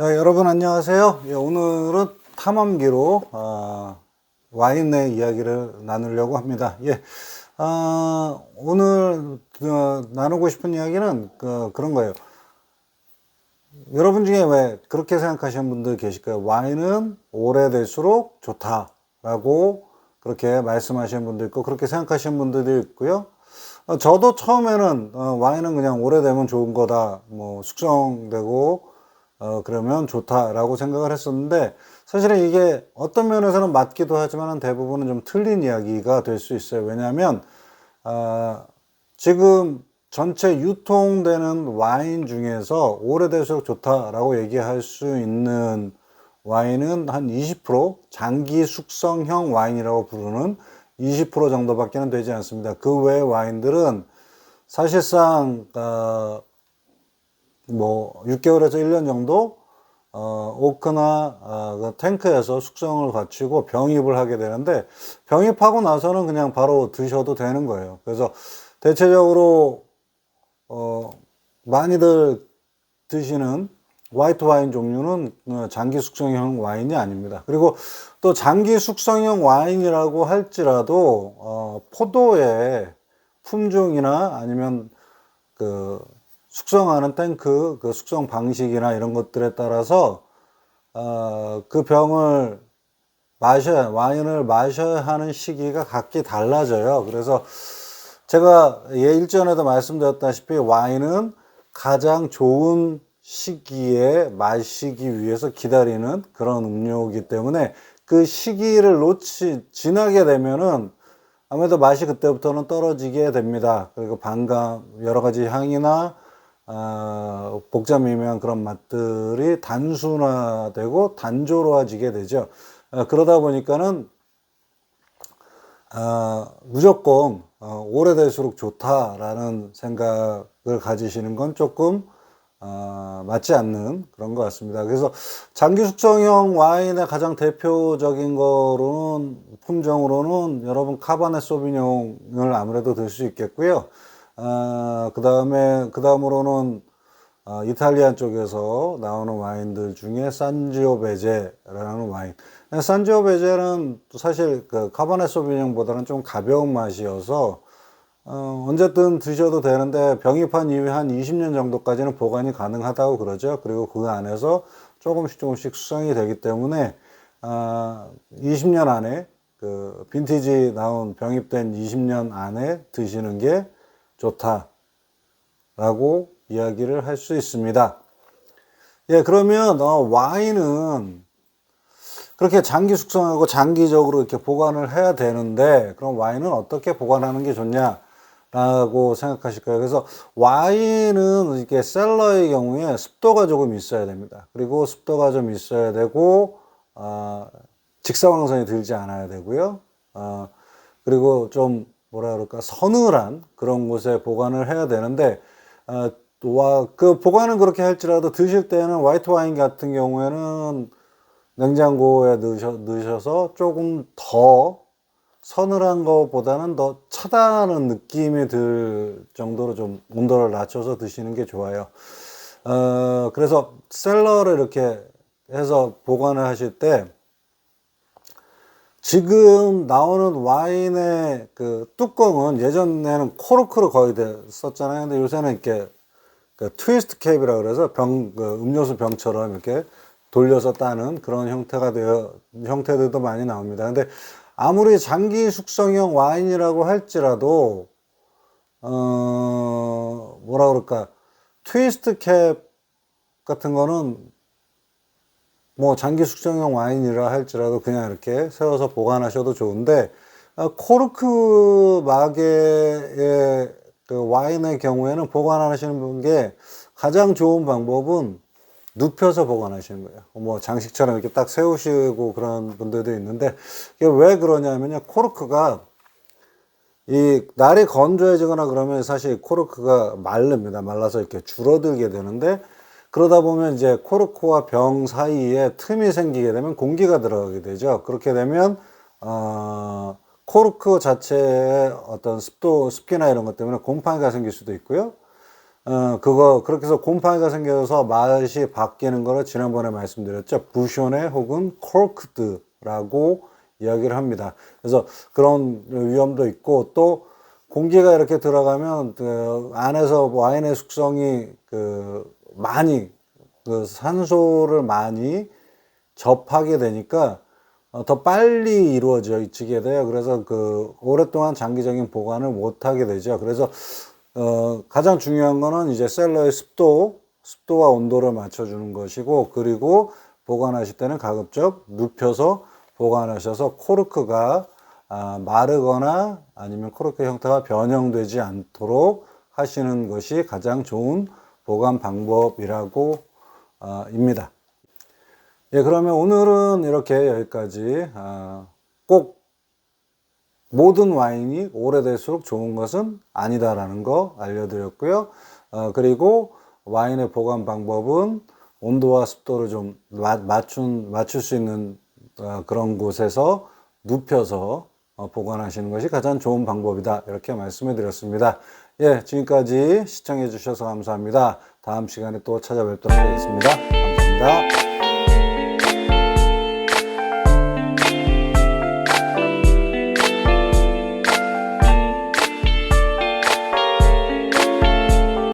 자, 여러분 안녕하세요. 예, 오늘은 탐험기로 아, 와인의 이야기를 나누려고 합니다. 예, 아, 오늘 어, 나누고 싶은 이야기는 그, 그런 거예요. 여러분 중에 왜 그렇게 생각하시는 분들 계실까요? 와인은 오래될수록 좋다라고 그렇게 말씀하시는 분도 있고 그렇게 생각하시는 분들도 있고요. 어, 저도 처음에는 어, 와인은 그냥 오래되면 좋은 거다, 뭐 숙성되고 어, 그러면 좋다라고 생각을 했었는데 사실은 이게 어떤 면에서는 맞기도 하지만 대부분은 좀 틀린 이야기가 될 수 있어요. 왜냐하면 아, 지금 전체 유통되는 와인 중에서 오래될수록 좋다라고 얘기할 수 있는 와인은 한 20% 장기 숙성형 와인이라고 부르는 20% 정도밖에는 되지 않습니다. 그 외의 와인들은 사실상 어, 뭐 6개월에서 1년 정도 어, 오크나 어, 그 탱크에서 숙성을 거치고 병입을 하게 되는데 병입하고 나서는 그냥 바로 드셔도 되는 거예요. 그래서 대체적으로 어, 많이들 드시는 화이트 와인 종류는 어, 장기 숙성형 와인이 아닙니다. 그리고 또 장기 숙성형 와인이라고 할지라도 어, 포도의 품종이나 아니면 그 숙성하는 탱크 그 숙성 방식이나 이런 것들에 따라서 어, 그 병을 마셔야 와인을 마셔야 하는 시기가 각기 달라져요. 그래서 제가 예 일전에도 말씀드렸다시피 와인은 가장 좋은 시기에 마시기 위해서 기다리는 그런 음료이기 때문에 그 시기를 놓치 지나게 되면은 아무래도 맛이 그때부터는 떨어지게 됩니다. 그리고 반감 여러 가지 향이나 어, 복잡 미묘한 그런 맛들이 단순화되고 단조로워지게 되죠. 어, 그러다 보니까는 어, 무조건 어, 오래될수록 좋다라는 생각을 가지시는 건 조금 어, 맞지 않는 그런 것 같습니다. 그래서 장기 숙성형 와인의 가장 대표적인 거로는 품종으로는 여러분 카바네 소비뇽을 아무래도 들 수 있겠고요. 어, 그 다음에 그 다음으로는 어, 이탈리안 쪽에서 나오는 와인들 중에 산지오 베제라는 와인. 산지오 베제는 사실 그 카바네 소비뇽보다는 좀 가벼운 맛이어서 어, 언제든 드셔도 되는데 병입한 이후에 한 20년 정도까지는 보관이 가능하다고 그러죠. 그리고 그 안에서 조금씩 조금씩 수성이 되기 때문에 어, 20년 안에 그 빈티지 나온 병입된 20년 안에 드시는 게 좋다 라고 이야기를 할 수 있습니다. 예, 그러면 어, 와인은 그렇게 장기 숙성하고 장기적으로 이렇게 보관을 해야 되는데 그럼 와인은 어떻게 보관하는 게 좋냐 라고 생각하실까요? 그래서 와인은 이렇게 셀러의 경우에 습도가 조금 있어야 됩니다. 그리고 습도가 좀 있어야 되고 어, 직사광선이 들지 않아야 되고요. 어, 그리고 좀 뭐라 그럴까 서늘한 그런 곳에 보관을 해야 되는데 어, 와, 그 보관은 그렇게 할지라도 드실 때는 화이트 와인 같은 경우에는 냉장고에 넣으셔, 넣으셔서 조금 더 서늘한 것보다는 더 차다는 느낌이 들 정도로 좀 온도를 낮춰서 드시는 게 좋아요. 어, 그래서 셀러를 이렇게 해서 보관을 하실 때 지금 나오는 와인의 그 뚜껑은 예전에는 코르크로 거의 썼잖아요. 근데 요새는 이렇게 그 트위스트 캡이라 그래서 병, 그 음료수 병처럼 이렇게 돌려서 따는 그런 형태가 되어, 형태들도 많이 나옵니다. 근데 아무리 장기 숙성형 와인이라고 할지라도, 어, 뭐라 그럴까, 트위스트 캡 같은 거는 뭐 장기 숙성형 와인이라 할지라도 그냥 이렇게 세워서 보관하셔도 좋은데 어, 코르크 마개의 그 와인의 경우에는 보관하시는 게 가장 좋은 방법은 눕혀서 보관하시는 거예요. 뭐 장식처럼 이렇게 딱 세우시고 그런 분들도 있는데 이게 왜 그러냐면요. 코르크가 이 날이 건조해지거나 그러면 사실 코르크가 마릅니다. 말라서 이렇게 줄어들게 되는데 그러다 보면 이제 코르크와 병 사이에 틈이 생기게 되면 공기가 들어가게 되죠. 그렇게 되면 어, 코르크 자체의 어떤 습도, 습기나 이런 것 때문에 곰팡이가 생길 수도 있고요. 어, 그거, 그렇게 해서 곰팡이가 생겨서 맛이 바뀌는 거를 지난번에 말씀드렸죠. 부쇼네 혹은 코크드라고 이야기를 합니다. 그래서 그런 위험도 있고 또 공기가 이렇게 들어가면 그 안에서 와인의 숙성이 그 많이 그 산소를 많이 접하게 되니까 어, 더 빨리 이루어지게 돼요. 그래서 그 오랫동안 장기적인 보관을 못 하게 되죠. 그래서 어, 가장 중요한 거는 이제 셀러의 습도, 습도와 온도를 맞춰주는 것이고, 그리고 보관하실 때는 가급적 눕혀서 보관하셔서 코르크가 아, 마르거나 아니면 코르크 형태가 변형되지 않도록 하시는 것이 가장 좋은 보관 방법이라고 아, 입니다. 예, 그러면 오늘은 이렇게 여기까지 아, 꼭 모든 와인이 오래될수록 좋은 것은 아니다라는 거 알려드렸고요. 어, 그리고 와인의 보관 방법은 온도와 습도를 좀 마- 맞춘, 맞출 수 있는 어, 그런 곳에서 눕혀서 어, 보관하시는 것이 가장 좋은 방법이다. 이렇게 말씀해 드렸습니다. 예, 지금까지 시청해 주셔서 감사합니다. 다음 시간에 또 찾아뵙도록 하겠습니다. 감사합니다.